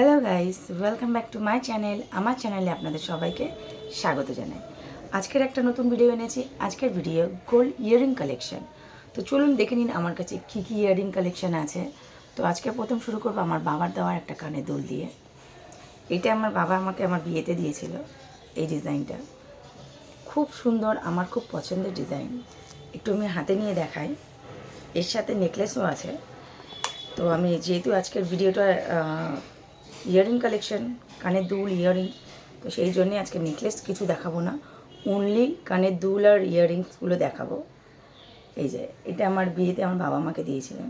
Hello guys welcome back to my channel আমার চ্যানেলে আপনাদের সবাইকে স্বাগত জানাই। আজকের একটা নতুন ভিডিও এনেছি। আজকের ভিডিও গোল্ড ইয়ারিং কালেকশন তো চলুন দেখে নিন আমার কাছে কী কী ইয়ারিং কালেকশন আছে। তো আজকে প্রথম শুরু করব আমার বাবার দেওয়ার একটা কানে দুল দিয়ে। এটা আমার বাবা আমাকে আমার বিয়েতে দিয়েছিল এই ডিজাইনটা। খুব সুন্দর, আমার খুব পছন্দের ডিজাইন। একটু আমি হাতে নিয়ে দেখাই। এর সাথে নেকলেসও আছে। তো আমি যেহেতু আজকের ভিডিওটা ইয়ারিং কালেকশন কানের দুল ইয়ারিং তো সেই জন্যে আজকে নেকলেস কিছু দেখাবো না। অনলি কানের দুল আর ইয়ারিংসগুলো দেখাবো। এই যে, এটা আমার বিয়েতে আমার বাবা মাকে দিয়েছিলেন।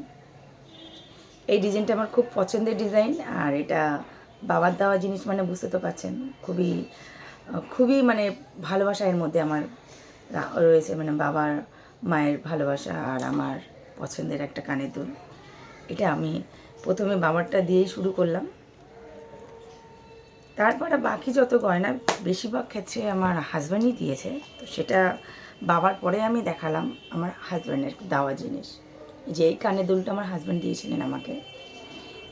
এই ডিজাইনটা আমার খুব পছন্দের ডিজাইন, আর এটা বাবার দেওয়া জিনিস মানে বুঝতে তো পারছেন, খুবই খুবই মানে ভালোবাসা এর মধ্যে আমার রয়েছে মানে বাবার মায়ের ভালোবাসা আর আমার পছন্দের একটা কানের দুল। এটা আমি প্রথমে বাবারটা দিয়েই শুরু করলাম। তারপরে বাকি যত গয়না বেশিরভাগ ক্ষেত্রে আমার হাজব্যান্ডই দিয়েছে, তো সেটা বাবার পরে আমি দেখালাম আমার হাজব্যান্ডের দেওয়া জিনিস। যে এই কানের দুলটা আমার হাজব্যান্ড দিয়েছিলেন আমাকে।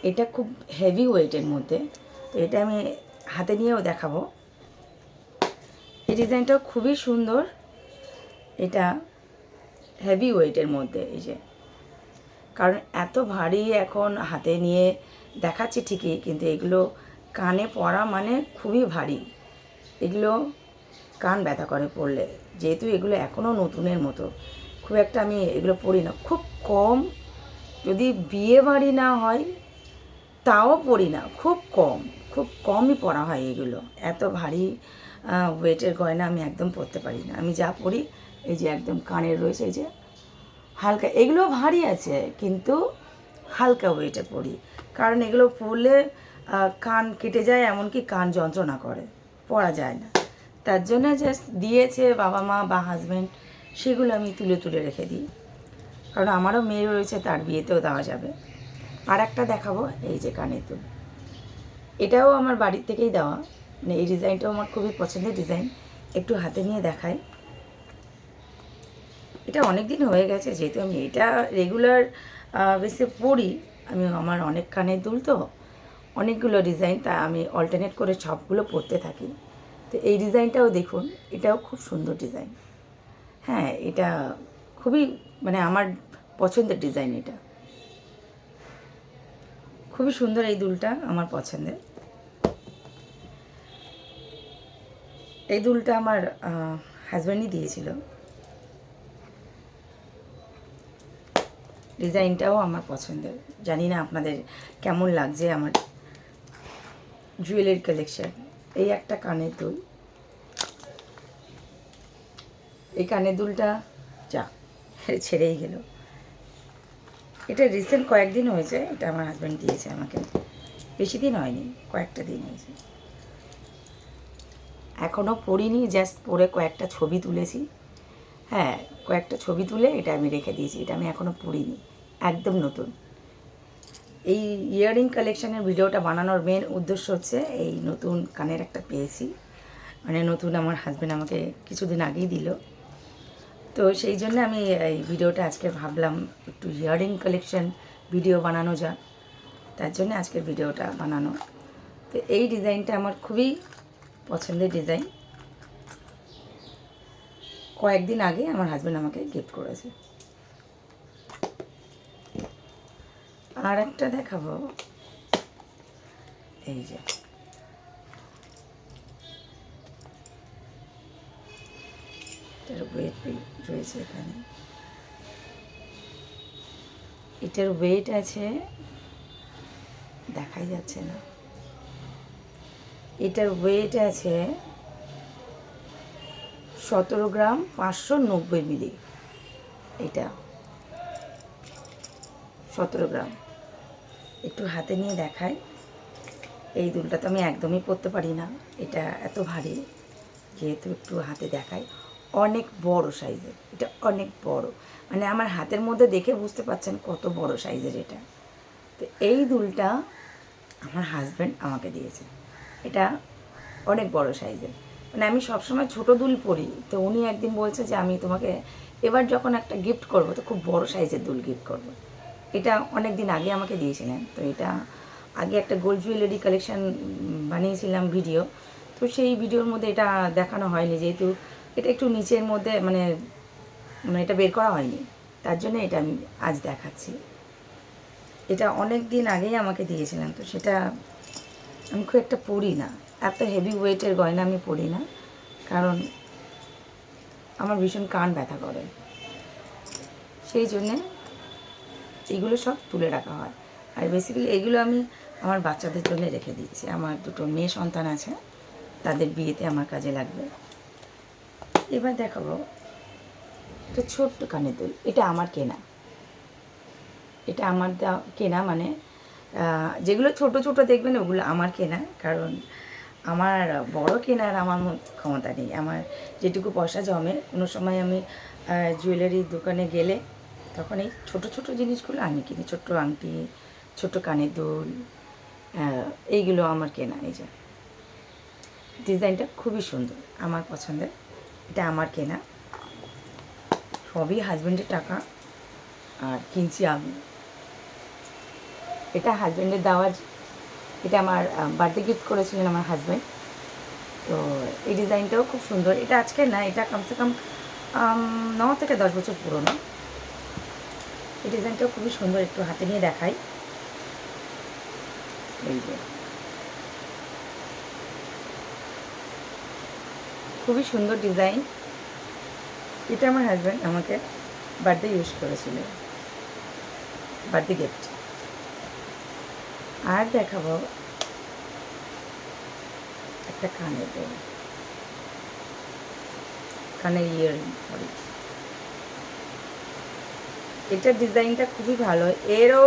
এটা খুব হেভি ওয়েটের মধ্যে, তো এটা আমি হাতে নিয়েও দেখাবো। এই ডিজাইনটাও খুবই সুন্দর। এটা হেভি ওয়েটের মধ্যে, এই যে। কারণ এত ভারী এখন হাতে নিয়ে দেখাচ্ছি ঠিকই, কিন্তু এগুলো কানে পড়া মানে খুবই ভারী। এগুলো কান ব্যথা করে পড়লে। যেহেতু এগুলো এখনও নতুনের মতো। খুব একটা আমি এগুলো পড়ি না। খুব কম। যদি বিয়ে বাড়ি না হয় তাও পড়ি না। খুব কম। খুব কমই পড়া হয় এগুলো। এত ভারী ওয়েটের গয়না আমি একদম পরতে পারি না। আমি যা পড়ি এই যে একদম কানের রয়েছে এই যে হালকা এগুলো ভারী আছে। কিন্তু হালকা ওয়েটে পড়ি। কারণ এগুলো আহ, কান কেটে যায়, এমনকি কান যন্ত্রণা করে। পরা যায় না। তার জন্য জাস্ট দিয়েছে বাবা মা বা হাজব্যান্ড সেগুলো আমি তুলে তুলে রেখে দিই। কারণ আমারও মেয়ে রয়েছে, তার বিয়েতেও দেওয়া যাবে। আর একটা দেখাবো, এই যে কানের দুল। এটাও আমার বাড়ির থেকেই দেওয়া। মানে এই ডিজাইনটাও আমার খুবই পছন্দের ডিজাইন। একটু হাতে নিয়ে দেখাই। এটা অনেক দিন হয়ে গেছে, যেহেতু আমি এটা রেগুলার বেসে পড়ি আমি, আমার অনেক কানের দুল তো। অনেকগুলো ডিজাইন তা আমি অল্টারনেট করে সবগুলো পরতে থাকি। তো এই ডিজাইনটাও দেখুন, এটাও খুব সুন্দর ডিজাইন হ্যাঁ এটা খুবই মানে আমার পছন্দের ডিজাইন এটা। খুবই সুন্দর এই দুলটা আমার পছন্দের। এই দুলটা আমার হাজব্যান্ডই দিয়েছিল। ডিজাইনটাও আমার পছন্দের। জানি না আপনাদের কেমন লাগছে আমার জুয়েলারি কালেকশন এই একটা কানের দুল। এই কানের দুলটা যা ছেড়েই গেল। এটা রিসেন্ট কয়েকদিন হয়েছে, এটা আমার হাজব্যান্ড দিয়েছে আমাকে। বেশি দিন হয়নি, কয়েকটা দিন হয়েছে। এখনও পড়িনি জাস্ট পরে কয়েকটা ছবি তুলেছি। হ্যাঁ কয়েকটা ছবি তুলে এটা আমি রেখে দিয়েছি, এটা আমি এখনও পড়িনি, একদম নতুন। এই ইয়ারিং কালেকশানের ভিডিওটা বানানোর মেন উদ্দেশ্য হচ্ছে এই নতুন কানের একটা পেয়েছি। মানে নতুন আমার হাজব্যান্ড আমাকে কিছুদিন আগেই দিল। তো সেই জন্য আমি এই ভিডিওটা আজকে ভাবলাম একটু ইয়ারিং কালেকশন ভিডিও বানানো যাক। তার জন্য আজকের ভিডিওটা বানানো। তো এই ডিজাইনটা আমার খুবই পছন্দের ডিজাইন। কয়েকদিন আগে আমার হাজব্যান্ড আমাকে গিফট করেছে। আর একটা দেখাবো। এই যে। এটার ওয়েট রয়েছে এখানে। এটার ওয়েট আছে, দেখাই যাচ্ছে না। এটার ওয়েট আছে সতেরো গ্রাম পাঁচশো নব্বই মিলি। এটা। সতেরো গ্রাম। একটু হাতে নিয়ে দেখাই। এই দুলটা তো আমি একদমই পরতে পারি না। এটা এত ভারী, যেহেতু একটু হাতে দেখাই। অনেক বড় সাইজের, এটা অনেক বড়। মানে আমার হাতের মধ্যে দেখে বুঝতে পারছেন কত বড় সাইজের এটা। তো এই দুলটা আমার হাজব্যান্ড আমাকে দিয়েছে। এটা অনেক বড় সাইজের। মানে আমি সবসময় ছোট দুল পরি। তো উনি একদিন বলছে যে, আমি তোমাকে এবার যখন একটা গিফট করব, তো খুব বড় সাইজের দুল গিফট করব। এটা অনেক দিন আগে আমাকে দিয়েছিলেন। তো এটা আগে একটা গোল্ড জুয়েলারি কালেকশান বানিয়েছিলাম ভিডিও তো সেই ভিডিওর মধ্যে এটা দেখানো হয়নি, যেহেতু এটা একটু নিচের মধ্যে মানে মানে এটা বের করা হয়নি। তার জন্য এটা আমি আজ দেখাচ্ছি। এটা অনেক দিন আগেই আমাকে দিয়েছিলেন, তো সেটা আমি খুব একটা পড়ি না। এত হেভি ওয়েটের গয়না আমি পড়ি না, কারণ আমার ভীষণ কান ব্যথা করে। সেই জন্যে এগুলো সব তুলে রাখা হয়। আর বেসিক্যালি এগুলো আমি আমার বাচ্চাদের জন্য রেখে দিচ্ছি আমার দুটো মেয়ে সন্তান আছে, তাদের বিয়েতে আমার কাজে লাগবে। এবার দেখাবো একটা ছোট্ট কানের দুল। এটা আমার কেনা। এটা আমার কেনা মানে যেগুলো ছোট ছোট দেখবেন ওগুলো আমার কেনা। কারণ আমার বড় কেনার আমার ক্ষমতা নেই। আমার যেটুকু পয়সা জমে, কোনো সময় আমি জুয়েলারির দোকানে গেলে তখন এই ছোটো ছোটো জিনিসগুলো আমি কিনি, ছোট্ট আংটি ছোট কানের দুল এইগুলো আমার কেনা, এই যে। ডিজাইনটা খুবই সুন্দর, আমার পছন্দের, এটা আমার কেনা। সবই হাজব্যান্ডের টাকা, আর কিনছি আমি। এটা হাজব্যান্ডের দেওয়ার, এটা আমার বার্থডে গিফট করেছিলেন আমার হাজব্যান্ড তো এই ডিজাইনটাও খুব সুন্দর। এটা আজকে না, এটা কমসে কম ন থেকে দশ বছর পুরনো। এই ডিজাইনটাও খুবই সুন্দর একটু হাতে নিয়ে দেখাই। এই যে। খুবই সুন্দর ডিজাইন। এটা আমার হাজব্যান্ড আমাকে বার্থডে ইউজ করেছিল। Birthday gift. আর দেখাবো একটা কানের কানের ইয়ারিং সরি এটার ডিজাইনটা খুবই ভালো। এরও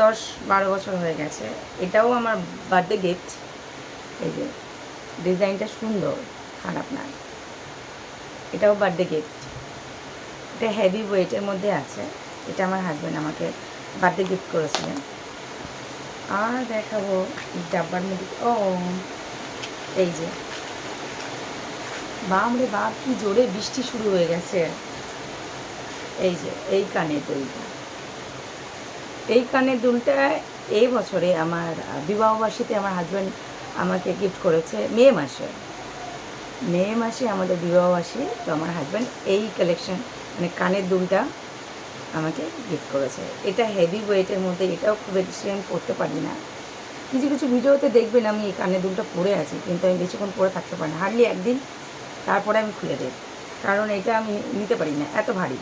দশ বারো বছর হয়ে গেছে। এটাও আমার বার্থডে গিফট এই যে, ডিজাইনটা সুন্দর, খারাপ না। এটাও বার্থডে গিফট এটা হেভি ওয়েটের মধ্যে আছে। এটা আমার হাজব্যান্ড আমাকে বার্থডে গিফট করেছিলেন। আর দেখাবো ডাব্বার মধ্যে ও, এই যে। বাম রে বাপ, কি জোরে বৃষ্টি শুরু হয়ে গেছে। এই যে, এই কানের দুলটা এই কানের দুলটা এই বছরে আমার বিবাহবার্ষিকীতে আমার হাজব্যান্ড আমাকে গিফট করেছে মে মাসে। মে মাসে আমাদের বিবাহবার্ষী তো আমার হাজব্যান্ড এই কালেকশন মানে কানের দুলটা আমাকে গিফট করেছে। এটা হেভি ওয়েটের মধ্যে, এটাও খুব বেশি আমি পরতে পারি না। কিছু কিছু ভিডিওতে দেখবেন আমি এই কানের দুলটা পরে আছি, কিন্তু আমি বেশিক্ষণ পরে থাকতে পারি না। হার্ডলি একদিন তারপরে আমি খুলে দিই। কারণ এটা আমি নিতে পারি না, এত ভারী।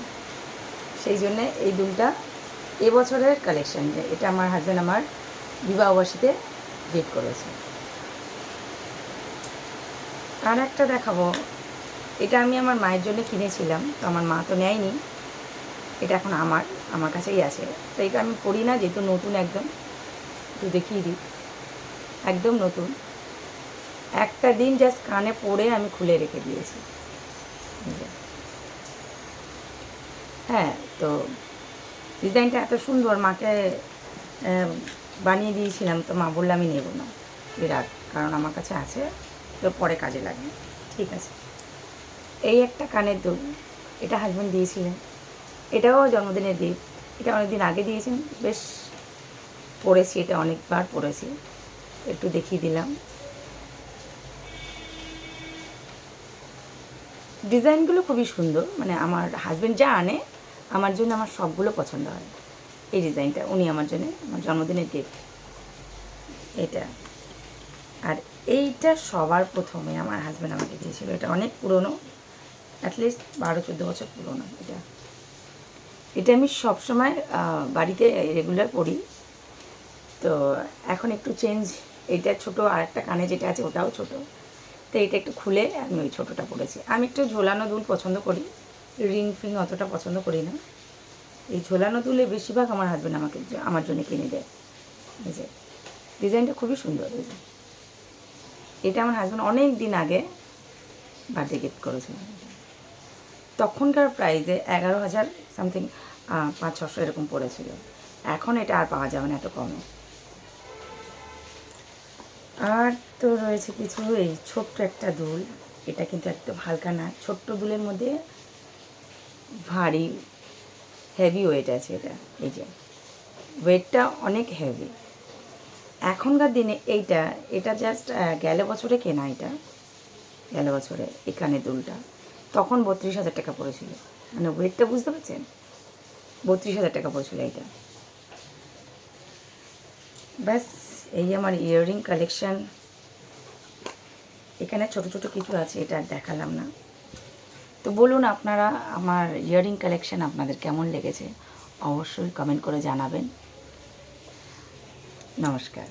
সেই জন্যে এই দুলটা এবছরের কালেকশন এটা আমার হাজব্যান্ড আমার বিবাহবার্ষিতে গিফট করেছে। আর একটা দেখাবো। এটা আমি আমার মায়ের জন্য কিনেছিলাম, তো আমার মা তো নেয়নি। এটা এখন আমার আমার কাছেই আছে। তো এটা আমি পড়ি না, যেহেতু নতুন একদম। একটু দেখিয়ে দিই। একদম নতুন। একটা দিন জাস্ট কানে পড়ে আমি খুলে রেখে দিয়েছি এই যে। হ্যাঁ তো ডিজাইনটা এত সুন্দর মাকে বানিয়ে দিয়েছিলাম তো মা বললে আমি নেব না। বিরাট কারণ আমার কাছে আছে তো পরে কাজে লাগে ঠিক আছে। এই একটা কানের দুল এটা হাজব্যান্ড দিয়েছিলেন। এটাও জন্মদিনের গিফট এটা অনেকদিন আগে দিয়েছেন বেশ পড়েছি এটা অনেকবার পড়েছি। একটু দেখিয়ে দিলাম। ডিজাইনগুলো খুবই সুন্দর মানে আমার হাজব্যান্ড যা আনে আমার জন্য আমার সবগুলো পছন্দ হয়। এই ডিজাইনটা, উনি আমার জন্য, আমার জন্মদিনের গিফট এটা। আর এইটা সবার প্রথমে আমার হাজব্যান্ড আমাকে দিয়েছিল। এটা অনেক পুরনো অ্যাটলিস্ট বারো, চোদ্দ বছর পুরনো এটা। এটা আমি সবসময় বাড়িতে রেগুলার পড়ি তো এখন একটু চেঞ্জ এটা ছোট আর একটা কানে যেটা আছে ওটাও ছোট। তো এটা একটু খুলে আমি ওই ছোটোটা পড়েছি আমি একটু ঝোলানো দুল পছন্দ করি। রিং ফিং অতটা পছন্দ করি না। এই ঝোলানো দুলে বেশিরভাগ আমার হাজব্যান্ড আমাকে আমার জন্য কিনে দেয়। এই যে, ডিজাইনটা খুবই সুন্দর এটা আমার হাজব্যান্ড অনেক দিন আগে বার্থডে গিফট করেছিল। তখনকার প্রাইজে এগারো হাজার সামথিং পাঁচ, ছশো এরকম পড়েছিল। এখন এটা আর পাওয়া যাবে না এত কমে। আর তো রয়েছে কিছু, এই ছোট্ট একটা দুল। এটা কিন্তু একদম হালকা না, ছোট্ট দুলের মধ্যে ভারী হেভি ওয়েট আছে এটা, এই যে। ওয়েটটা অনেক হেভি এখনকার দিনে এইটা, এটা জাস্ট গেলে বছরে কেনা এটা, গেলে বছরে, এই দুলটা। তখন বত্রিশ হাজার টাকা পড়েছিল। মানে ওয়েটটা বুঝতে পারছেন? বত্রিশ হাজার টাকা পড়েছিল এইটা। ব্যাস, এই আমার ইয়াররিং কালেকশন এখানে ছোট ছোট কিছু আছে, এটা আর দেখালাম না। তো বলুন আপনারা আমার ইয়ারিং কালেকশন আপনাদের কেমন লেগেছে? অবশ্যই কমেন্ট করে জানাবেন। নমস্কার।